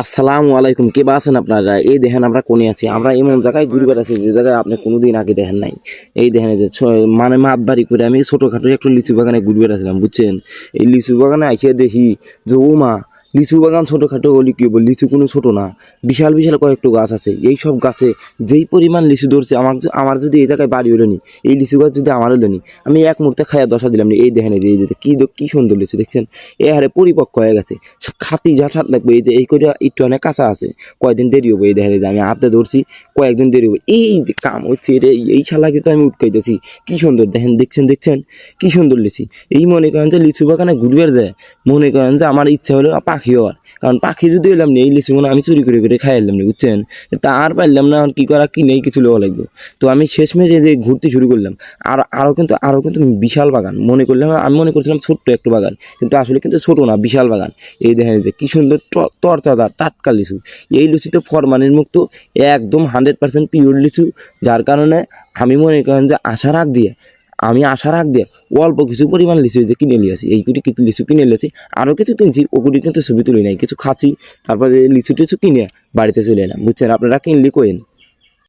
আসসালামু আলাইকুম, কে বা আছেন আপনারা? এই দেখেন আমরা কোনে আছি। আমরা এমন জায়গায় ঘুরে বেড়াচ্ছি যে জায়গায় আপনি কোনোদিন আগে দেখেন নাই। এই দেখেন যে মানে মাত বাড়ি করে আমি ছোটোখাটো একটু লিচু বাগানে ঘুরে বেড়াচ্ছিলাম, বুঝছেন? এই লিচু বাগানে আইসে দেখি যে, ও মা লিচু বাগান ছোটোখাটো হলে কি বল, লিচু কোনো ছোটো না, বিশাল বিশাল কয়েকটা গাছ আছে। এই সব গাছে যেই পরিমাণ লিচু ধরছে, আমার আমার যদি এই জায়গায় বাড়ি হলো নি, এই লিচু গাছ যদি আমার হলো নি, আমি এক মুহূর্তে খাইয়া দশা দিলাম এই দেখেন এই এই যে, কি সুন্দর লিচু, দেখছেন? এ হারে পরিপক্ক হয়ে গেছে। খাতি যা সাত লাগবে, এই যে, এই করে একটু অনেক কাঁচা আছে, কয়েকদিন দেরি হবে, এই দেখেন যে, আমি হাতে ধরছি, কয়েকদিন দেরি হবে। এই কাম হচ্ছে রে এই শালা কিন্তু আমি উটকাইতেছি। কি সুন্দর, দেখেন, দেখছেন দেখছেন? কি সুন্দর লিচি। এই মনে করেন যে, লিচু বাগানে ঘুরবে যায়, মনে করেন যে, আমার ইচ্ছা হলো পাখি হওয়ার কারণ পাখি যদি এলাম না এই লিচুগুলো আমি চুরি করে করে খাই এলাম না, বুঝছেন? তা আর পারলাম না, আর কি করা কি নেই, কিছু লেওয়া লাগবে। তো আমি শেষমেশ যে ঘুরতে শুরু করলাম, আর আরও কিন্তু আরও কিন্তু বিশাল বাগান। মনে করলাম, আমি মনে করছিলাম ছোট্ট একটু বাগান, কিন্তু আসলে কিন্তু ছোটো না, বিশাল বাগান। এই দেখেন যে, কি সুন্দর তরতাজা, টাটকা লিচু। এই লিচুতে ফরমানের মুক্ত, একদম হান্ড্রেড পার্সেন্ট পিওর লিচু। যার কারণে আমি মনে করেন যে আশা রাখ দিয়ে আমি আশা রাখ দিয়ে অল্প কিছু পরিমাণ লিচু যে কিনে নিয়েছি এই কুটি কিছু লিচু কিনে নিয়েছি আরও কিছু কিনছি ওগুলি কিন্তু ছবি তুলি নাই, কিছু খাচ্ছি, তারপরে লিচু টিচু কিনে বাড়িতে চলে এলাম। বুঝছেন, আপনারা কিনলি কোয়েন